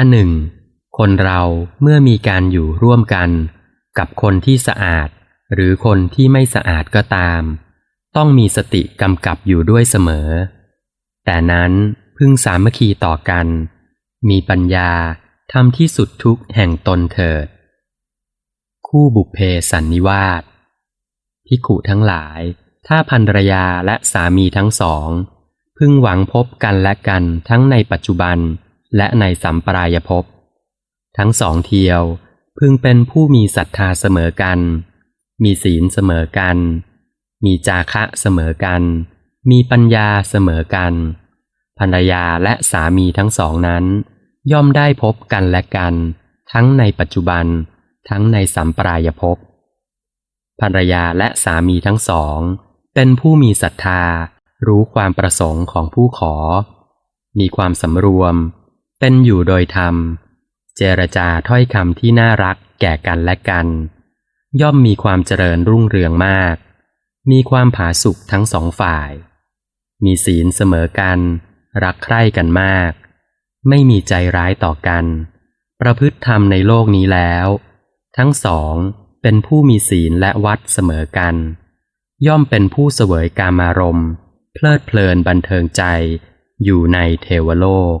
อันหนึ่ง คนเราเมื่อมีการอยู่ร่วมกัน กับคนที่สะอาด หรือคนที่ไม่สะอาดก็ตาม ต้องมีสติกำกับอยู่ด้วยเสมอ แต่นั้นพึงสามัคคีต่อกัน มีปัญญาทำที่สุดทุกแห่งตนเถิด คู่บุพเพสันนิวาสพิกขุทั้งหลาย ถ้าภรรยาและสามีทั้งสอง พึงหวังพบกันและกันทั้งในปัจจุบัน และในสัมปรายภพทั้งสองเทียวพึงเป็นผู้มีศรัทธาเสมอกัน มีศีลเสมอกัน มีจาคะเสมอกัน มีปัญญาเสมอกัน ภรรยาและสามีทั้งสองนั้น ย่อมได้พบกันและกัน ทั้งในปัจจุบัน ทั้งในสัมปรายภพภรรยาและสามีทั้งสอง เป็นผู้มีศรัทธา รู้ความประสงค์ของผู้ขอ มีความสำรวม เป็นอยู่โดยธรรม เจรจาถ้อยคำที่น่ารักแก่กันและกัน ย่อมมีความเจริญรุ่งเรืองมาก มีความผาสุกทั้งสองฝ่าย มีศีลเสมอกัน รักใคร่กันมาก ไม่มีใจร้ายต่อกัน ประพฤติธรรมในโลกนี้แล้ว ทั้งสองเป็นผู้มีศีลและวัดเสมอกัน ย่อมเป็นผู้เสวยกามารมณ์ เพลิดเพลินบันเทิงใจอยู่ในเทวโลก